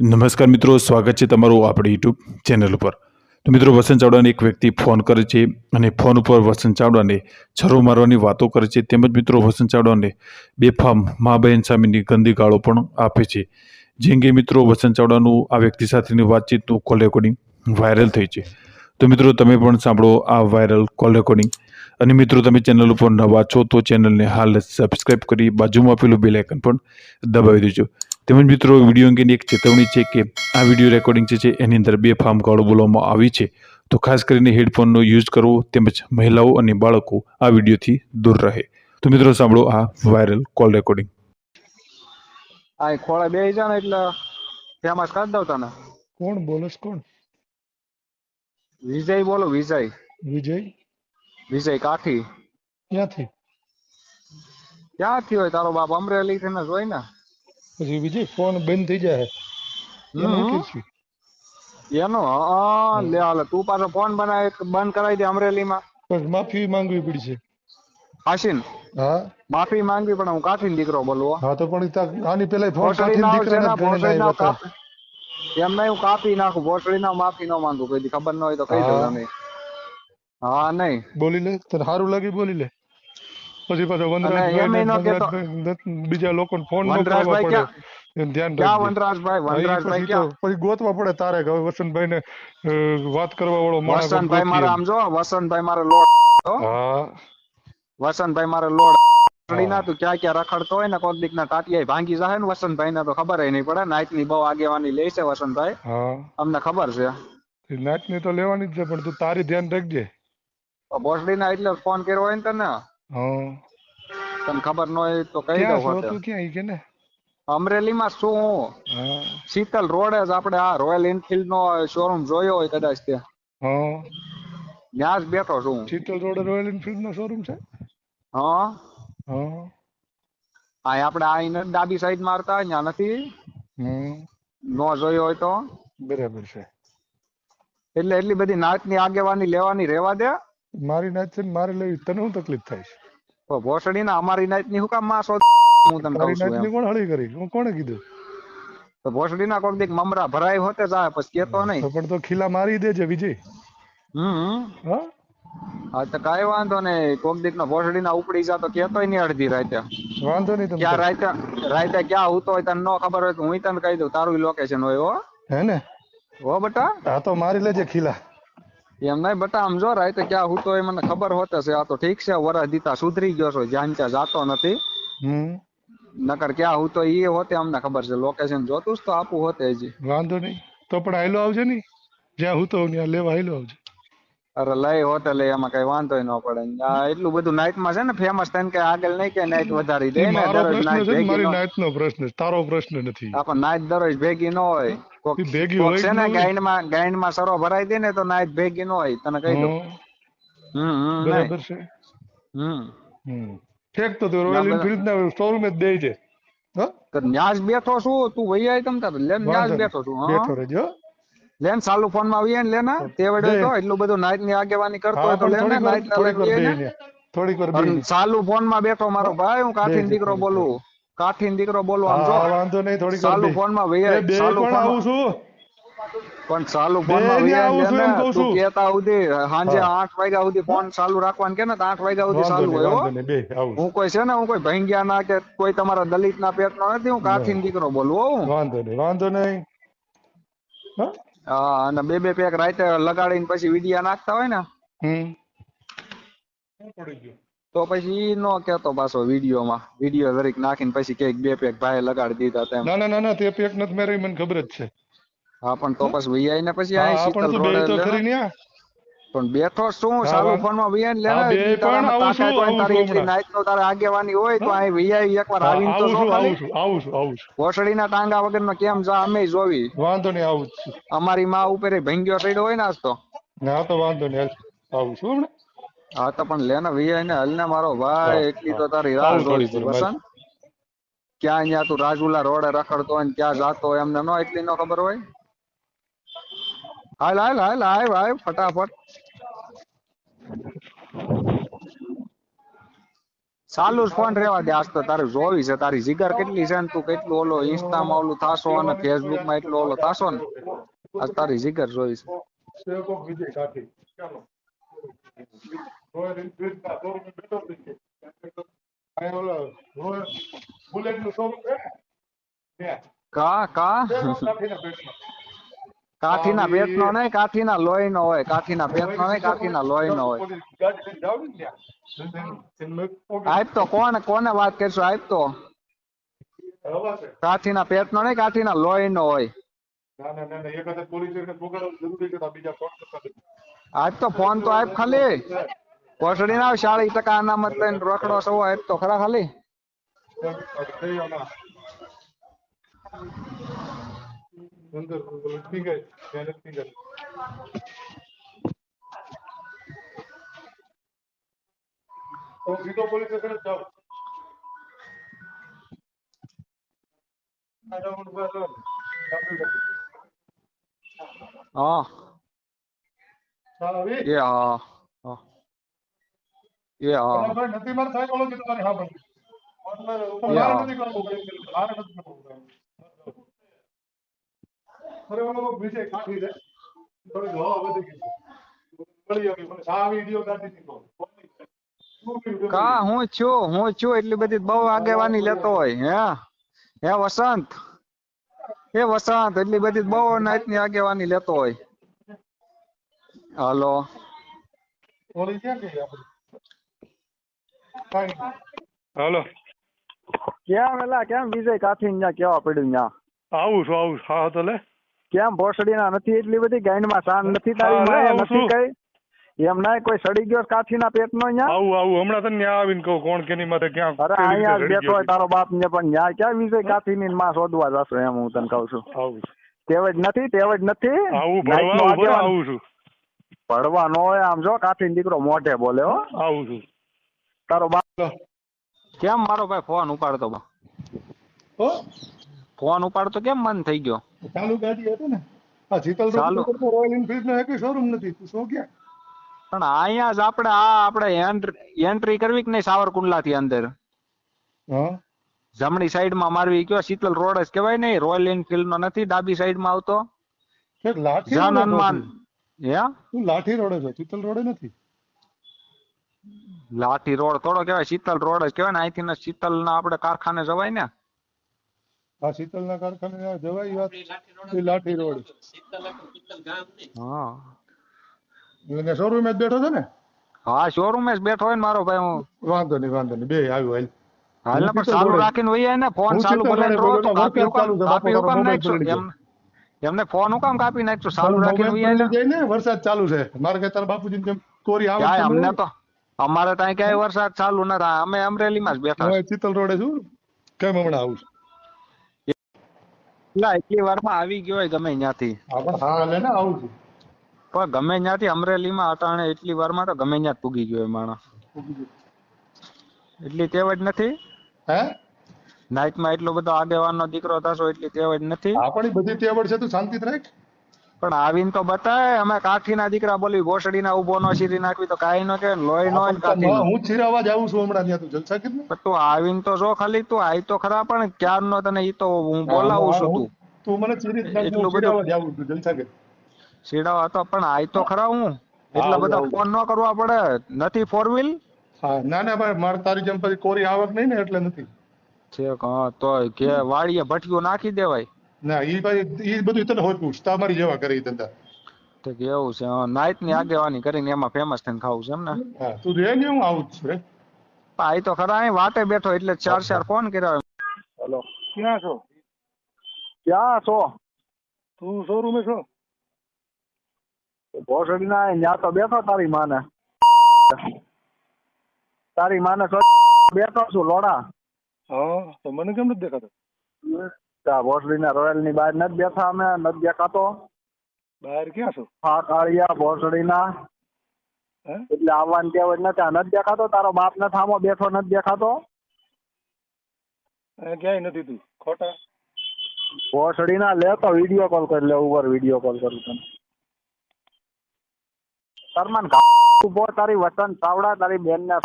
નમસ્કાર મિત્રો, સ્વાગત છે તમારું આપણી યુટ્યુબ ચેનલ ઉપર. તો મિત્રો, વસંત ચાવડાને એક વ્યક્તિ ફોન કરે છે અને ફોન ઉપર વસંત ચાવડાને છરો મારવાની વાતો કરે છે. તેમજ મિત્રો, વસંત ચાવડાને બેફામ મા બહેન સામેની ગંદી ગાળો પણ આપે છે. જે અંગે મિત્રો, વસંત ચાવડાનું આ વ્યક્તિ સાથેની વાતચીતનું કોલ રેકોર્ડિંગ વાયરલ થઈ છે. તો મિત્રો, તમે પણ સાંભળો આ વાયરલ કોલ રેકોર્ડિંગ અને મિત્રો, તમે ચેનલ ઉપર નવા છો તો ચેનલને હાલ સબસ્ક્રાઇબ કરી બાજુમાં આપેલું બેલ આઇકન પણ દબાવી દેજો. તેમજ મિત્રો વીડિયો અંગેની એક ચેતવણી છે કે આ વીડિયો રેકોર્ડિંગ જે છે એની અંદર બે ફાર્મ કાળો બોલવામાં આવી છે. તો ખાસ કરીને હેડફોનનો યુઝ કરવો તેમજ મહિલાઓ અને બાળકો આ વિડીયોથી દૂર રહે. તો મિત્રો સાંભળો આ વાયરલ કોલ રેકોર્ડિંગ આ ખોળા બે જા ને એટલે ફેમસ કરી દઉં તને. કોણ? બોલસ કોણ? વિજય બોલો વિજય. વિજય? વિજય કાઠી. ક્યાંથી? ક્યાંથી હોય? તારો બાપ અમરેલી થી જ હોય ને પછી વિજય ફોન બંધ થઈ જાય એનું હા લે હાલે તું પાછો ફોન બનાવે બંધ કરાવી દે અમરેલીમાં. પણ માફી માંગવી પડશે. હાસીન હા. માફી માંગવી પણ હું કાઠી દીકરો બોલવો હા. તો પણ આની પેલા ફોન ના આવ્યો એમ નહીં હું કાપી નાખું ભોસડી ના માફી ન માંગુ કોઈ ખબર ન હોય તો કહી દઉં. તમે. હા નહીં. બોલી લે તને સારું લાગે બોલી લે. પછી પાછો વનરાજભાઈ બીજા લોકો ફોન ન કરવા પડે. ધ્યાન રાખજે. પછી ગોતવા પડે તારે હવે વસંતભાઈ ને વાત કરવા વાળો માણસ વસંતભાઈ મારે. આમ જો વસંતભાઈ મારે લોડ હા. વસંતભાઈ મારે લોડ ના તું ક્યાં ક્યાં રખડતો હોય ને કોક દીક ના ટાટિયા ભાંગી જાય ને વસંતભાઈ ને તો ખબર નહીં પડે. નાઈટની બહુ આગેવાની લે છે વસંતભાઈ. અમને ખબર છે. નાઈટની તો લેવાની જ છે પણ તું તારી ધ્યાન રાખજે. ભોસડી ના એટલે ફોન કર્યો હોય ને તને. હા. તને ખબર ન હોય તો કહી દઉં હોતે. તું ક્યાં કે ને અમરેલી માં શું હું? શીતલ રોડ જ આપણે આ રોયલ એનફિલ્ડ નો શોરૂમ જોયો હોય કદાચ ત્યાં. હા. ત્યાં જ બેઠો છું. શીતલ રોડ રોયલ એનફિલ્ડ નો શોરૂમ છે? હા. હા. આ આપણે આ ડાબી સાઈડ મારતા ત્યાં નથી? હમ. નો જોયો હોય તો? બરાબર છે. એટલે એટલી બધી નાચની આગેવાની લેવાની રેવા દે. મારી નાચ છે મારે લેવી તને શું તકલીફ થાય છે? ભોસડી ના અમારી નાઈટની હું કામમાં શોધ હું તમને કહું છું કોણ હળી કરી? હું કોણે કીધું? તો ભોસડી ના કોક દીક મમરા ભરાય હોતે જાય પછી કેતો નહીં. પણ તો ખીલા મારી દેજે વિજય. હમ. હા? તો કાંઈ વાંધો નહીં. કોક દીક નો ભોસડી ના ઉપડી જા તો કેતોય નહીં અડધી રાતે. વાંધો નહીં ક્યાં રાતે રાતે ક્યાં હું હોય તને ન ખબર હોય તો હું તને કહી દઉં. તારું લોકેશન હોય હો. હે ને? હો બટા. હા તો મારી લેજે ખીલા. એમ નહીં બટા આમ જો રાતે ક્યાં હું હોય મને ખબર હોતે છે આ તો ઠીક છે વરસ દીતા સુધરી ગયો છો જ્યાં ત્યાં જાતો નથી. નકર ક્યાં હું તો એ હોતે અમને ખબર છે લોકેશન જોતું તો આપું હોતે હજી. વાંધો નહીં. તો પણ આયલો આવજે ને જ્યાં હું તો ત્યાં લેવા આયલો આવજે. અરે લઈ હોટલ એમાં કઈ વાંધો ન પડે. આ એટલું બધું નાઇટમાં છે ને ફેમસ થઈને કઈ આગળ નહીં કે નાઇટ વધારી દે ને દરરોજ નાઇટ ન પ્રશ્ન તારો પ્રશ્ન નથી. આપણ નાઇટ દરરોજ ભેગી ન હોય. કોક ભેગી હોય છે ને ન હોય. ગાઈડમાં ગાઈડમાં સરો ભરાઈ દે ને તો નાઇટ ભેગી ન હોય. તને કહી દઉં. હમ. હમ બરાબર છે. હમ. હમ. ઠેક તો તું રોયલ એનફિલ્ડ ના શોરૂમ જ દઈ છે. હા? બેઠો છું. તું વહી આય તમ તાર. લેન ન્યાજ બેઠો. છું બેઠો રહેજો. લેન ચાલુ ફોનમાં આવીએ ને લેના. તે વડે. તો એટલું બધું નાઈટની આગેવાની કરતો હોય તો લેને થોડીક વાર થોડીક વાર. ચાલુ ફોનમાં બેઠો મારો ભાઈ હું કાઠી દીકરો બોલું. કાઠી દીકરો બોલો આમ જો. વાંધો નહીં થોડી સાલુ ફોનમાં ચાલુ પણ ફોન આવું છું? પણ ચાલુ ફોનમાં છું એમ કહું છું. કેતા સુધી સાંજે 8 વાગ્યા સુધી ફોન ચાલુ રાખવાનું કે ને 8 વાગ્યા સુધી ચાલુ હોય હો. કોઈ છે ને હું કોઈ ભંગ્યા ના કે કોઈ તમારા દલિત ના પેટ નો નથી હું કાઠી દીકરો બોલું હો. વાંધો નહીં વાંધો નહીં. હા? હા અને બે બે પેક રાતે લગાડીને પછી વિડિયા નાખતા હોય ને. હમ. પડી ગયું. તો પછી નો કેતો પાછો વીડિયો માં વીડિયો દરેક નાખીને પછી કંઈક બે પેક ભાઈ લગાડી દીધા તેમ ના ના ના તે પેક નથી મેરી મને ખબર જ છે. હા પણ તો પછી વહી આઈને પછી આ શીતલ રોડ તો ખરી ને પણ બેઠો શું હા, ફોનમાં વહી લે બે પણ આવું છું, આવું તારી એટલી નાઈટ નો તારે આગેવાની હોય તો વહી આવી એકવાર આવીને તો આવું જો છું આવું છું આવું છું આવું ના ટાંગા વગર નો કેમ જા અમે જોવી. વાંધો નહીં આવું છું. અમારી માં ઉપર ભંગ્યો ચડ્યો હોય ને આજ તો. ના તો વાંધો નહીં આવું છું હમણાં હા તો પણ લેને વહી ને હલ ને મારો ભાઈ એટલી તો તારી રાહ જોઈ છે બસ ક્યાં અહીંયા તું રાજુલા રોડે રખડતો હોય ને ક્યાં જાતો હોય એમને નો એટલી નો ખબર હોય? હાલ હાલ હાલ આવ આવ ફટાફટ. ચાલુ જ ફોન રેવા દે આજ તો તારે જોવી છે તારી જીગર કેટલી છે ને તું કેટલું ઓલો ઇન્સ્ટામાં ઓલું થાશો અને ફેસબુકમાં એટલું ઓલો થાશો ને આજ તારી જીગર જોઈ છે. રોયલ એનફિલ્ડ ના શોરૂમે બેઠો છે અહીંયા ઓલો રોયલ બુલેટનું શોરૂમ છે ને કા કા કાઠીના પેટનો નહીં કાઠીના લોહીનો હોય કાઠીના પેટનો નહીં કાઠીના લોહીનો હોય આજ તો કોણ કોને વાત કરશો આજ તો કાઠીના પેટનો નહીં કાઠીના લોહીનો હોય આજ તો ફોન તો આપ ખાલી કોસડી ના ચાલીસ ટકા અનામત લઈને રોકડો સવો એ તો ખરા ખાલી. હા એ હા હા. એ હા. નથી મારે સાહેબ ઓળખી તમારી હા બધી. મારે નથી કરવું મારે નથી કરવું અરે ઓલો વિજય કાઠી છે. થોડી હવા વધી ગઈ મળી આવી મને સા વીડિયો કાઢી દીધો. કા હું છું હું છું એટલી બધી બહુ આગેવાની લેતો હોય હે? હે વસંત? હે વસંત એટલી બધી બહુ નાઈટની આગેવાની લેતો હોય. હાલો. ઓલી ક્યાં ગઈ આપણી? હાલો. કેમ એલા? કેમ વિજય કાઠી ત્યાં કેવા પડ્યું ત્યાં આવું છું આવું છું. હા તો લે. કેમ ભોસડી ના નથી એટલી બધી ગાંડમાં શાન નથી તારી આવું નથી કઈ? એમ ના કોઈ સડી ગયો કાઠી ના પેટ નો ત્યાં આવું આવું. હમણાં તને ન્યા આવીને કહું કોણ કેની માથે ક્યાં અરે અહીંયા બેઠો હોય તારો બાપ ને પણ ન્યા. ક્યાં વિજય કાઠી ની માં શોધવા જશો એમ હું તને કહું છું. આવું તેવજ તેવડ નથી તેવજ નથી. આવું ભરવા આવું છું. ભણવા નો હોય આમ જો કાઠી નો દીકરો મોઢે બોલે હો. આવું છું. તારો બાપ કેમ મારો ભાઈ ફોન ઉપાડતો હો? ફોન ઉપાડતો કેમ મન થઈ ગયો? ચાલુ ગાડી હતી ને. આ જીતલ ચાલુ. રોયલ એનફિલ્ડ નો એક શોરૂમ નથી. તું શું કે પણ અહીંયા જ આપણે આ આપણે એન્ટ્રી કરવી કે નહીં સાવરકુંડલા થી અંદર? હા? જમણી સાઈડમાં મારવી કયો શીતલ રોડ જ કહેવાય નહીં રોયલ એનફિલ્ડ નો નથી ડાબી સાઈડમાં આવતો? લાઠી હનુમાન હે. તું લાઠી રોડ છો શીતલ રોડ નથી? લાઠી રોડ થોડો કેવાય શીતલ રોડ જ કેવાય ને અહીંથી શીતલ ના આપડે કારખાને જવાય ને. હા શીતલ ના કારખાને જવાય વાત લાઠી રોડ હા. એટલે શોરૂમ જ બેઠો છે ને? હા શોરૂમે જ બેઠો હોય ને મારો ભાઈ હું. વાંધો નહીં વાંધો નહીં બે આવ્યું હાલ. હાલ પણ ચાલુ રાખીને વહી ને ફોન ચાલુ રોડે રહો તો કાપી ચાલુ કાપી તારો નાખશો એમ એમને ફોન હુકામ કાપી નાખશું ચાલુ રાખીને વહી ને. વરસાદ ચાલુ છે. મારે કે તારા બાપુજી કેમ કોરી આવે અમને તો અમારે ત્યાં ક્યાંય વરસાદ ચાલુ ન થાય અમે અમરેલીમાં જ બેઠા હું ચિતલ રોડે છું. કેમ હમણાં આવું છું? એટલે એટલી વારમાં આવી ગયો હોય ગમે ત્યાંથી. હા પણ ને આવું છું. પણ ગમે ત્યાંથી અમરેલીમાં અટાણે એટલી વારમાં તો ગમે ત્યાં જ પૂગી ગયો માણસ. એટલી તેવડ નથી? હે? નાઇટમાં એટલો બધો આગેવાનનો દીકરો થશો એટલી તેવડ નથી? આપણી બધી તેવડ છે તું શાંતિ રાખ. પણ આવીને તો બતાય. અમે કાઠીના દીકરા બોલી ભોસડીના ઊભો નો શીરી નાખવી તો કાંઈ ન કે લોહી નો. હું છીરાવા જાઉં છું હમણાં ત્યાં તું જલસા કીધ પણ તું આવીને તો જો ખાલી તું આઈ તો ખરા પણ ક્યારનો તને ઈ તો હું બોલાવું છું તું. તું મને છીરી એટલું બધું- જાઉં છું જલસા કે સીડાવા તો પણ આઈ તો ખરા હું. એટલા બધા ફોન ન કરવા પડે. નથી ફોર વ્હીલ હા ના ના ભાઈ મારે તારી જેમ પછી કોરી આવક નહીં ને એટલે નથી. છે હા તો કે વાડીએ ભઠિયું નાખી દેવાય. ના એ ભાઈ એ બધું તને હોતું પૂછ તમારી જેવા કરે ધંધા. તો કે એવું છે નાઈટની આગેવાની કરીને એમાં ફેમસ થઈને ખાવું છે એમ ને? હા તું રે ને હું આવું છું રે પણ તો ખરા અહીં વાટે બેઠો એટલે ચાર ચાર ફોન કર્યો. હેલો. ક્યાં છો? ક્યાં છો? તું શોરૂમે છો? ભોસડી ના ત્યાં તો બેઠો તારી માને. તારી માને બેઠો છું લોડા. હા તો મને કેમ નથી દેખાતો? ત્યાં ભોસડી ના રોયલની બહાર નથી બેઠા અમે નથી દેખાતો. બહાર ક્યાં છો? હા કાળિયા ભોસડીના. એટલે આવવાની ટેવ જ નથી. આ નથી દેખાતો તારો બાપ ને થામો બેઠો નથી દેખાતો. ક્યાંય નથી તું? ખોટા? ભોસડી ના લે તો વીડિયો કોલ કરી લે ઉપર વીડિયો કોલ કરું તને સરમાન ઊભો તારી વતન ચાવડા તારી બેન ને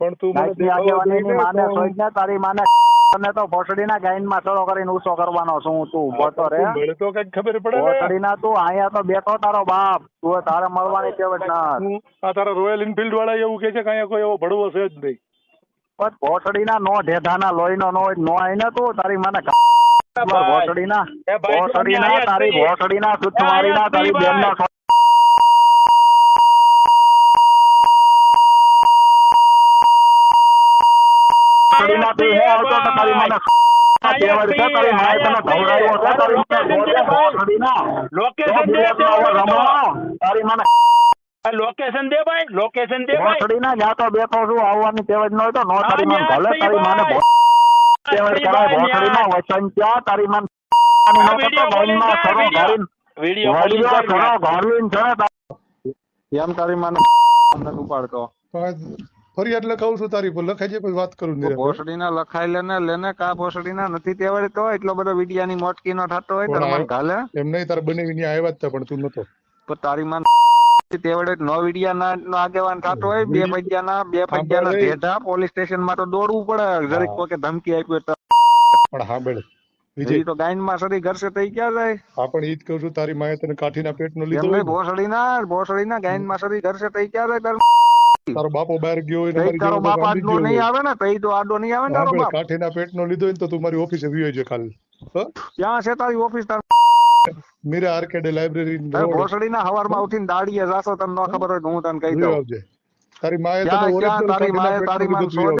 પણ તું મને જોઈએ માને સોઈ ને તારી માને તને તો ભોસડીના ગાઈનમાં સડો કરીને ઊંચો કરવાનો છું તું ઊભો તો રે. તો કઈ ખબર પડે ભોસડીના તું અહીંયા તો બેઠો તારો બાપ તું તારે મળવાની કેવટ ના આ તારા રોયલ એનફિલ્ડ વાળા એવું કે છે કે અહીંયા કોઈ એવો ભડવો છે જ નહીં. પણ ભોસડીના નો ઢેઢાના લોહીનો નો નો નો આઈને તું તારી માને ભોસડીના ભોસડીના તારી. ભોસડીના મારીના તારી બેનના ભાઈ. ભોસડીના તું તારી માને તારી માને લોકેશન દે ભાઈ. લોકેશન દે તો તો રમો. તારી માને આ લોકેશન દે ભાઈ. લોકેશન દે ભાઈ. ભોસડીના જ્યાં તો બેઠો છું આવવાની તેવડ ન હોય તો નો તારી માને ભલે તારી માને ભાઈ. કરાય વચન તારી માને એમ તારી માને ઉપાડતો ફરિયાદ લખાવું છું તારી પર લખાઈ પછી વાત કરું નિરાંતે. ભોસડીના લખાઈ લેને લેને કા ભોસડીના નથી તેવડતો એટલો બધો વિડિયાની મોટકી નો થતો હોય તો મને ગાલે એમ નહીં તાર બને વિની આવ્યા જ હતા પણ તું નતો. પણ તારી માં તેવડે નો વિડિયા ના નો આગેવાન થતો હોય બે પૈયાના બે પૈયાના ના ઢેઢા પોલીસ સ્ટેશનમાં તો દોડવું પડે જરીક. કોકે ધમકી આપી તો. પણ હા બેડ. વિજય તો ગાયનમાં સરી ઘરસે થઈ ક્યાં જાય. હા પણ ઈ જ કહું છું તારી માએ તને કાઠીના પેટનો લીધો એમ ના નહીં ને, ભોસડીના ભોસડીના ગાયનમાં સરી ઘરસે થઈ ક્યાં જાય તાર બાપો બહાર ગયો હોય તારો બાપ બાંધી આડો નહીં આવે ને તઈ તો આડો નહીં આવે ને તારો બાપ. કાઠીના પેટનો લીધો હોય ને તો તું મારી ઓફિસે વિયો છે કાલ? ક્યાં છે તારી ઓફિસ તાર મીરા આર્કેડે લાઇબ્રેરી ભોસડીના હવારમાં ઉઠીને દાડીએ જાશો તને ન ખબર હોય તો હું તને કહી દઉં. આવજે. તારી માએ તો ક્યાં તારી માએ તારી લીધું માં તું ઈ આવજે.